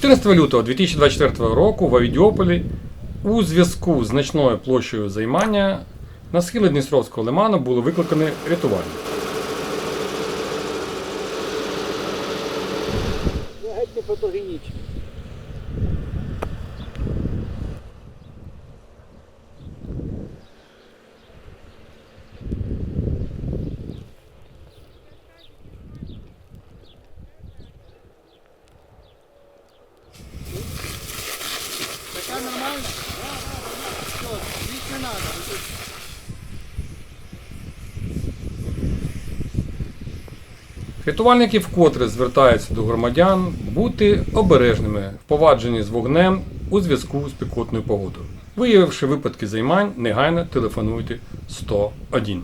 14 лютого 2024 року в Авідіополі у зв'язку з значною площею займання на схили Дністровського лиману були викликані рятувальники. Геть не фотогенічно. Нормально? Все, не треба. Рятувальники вкотре звертаються до громадян бути обережними в повадженні з вогнем у зв'язку з пікотною погодою. Виявивши випадки займань, негайно телефонуйте 101.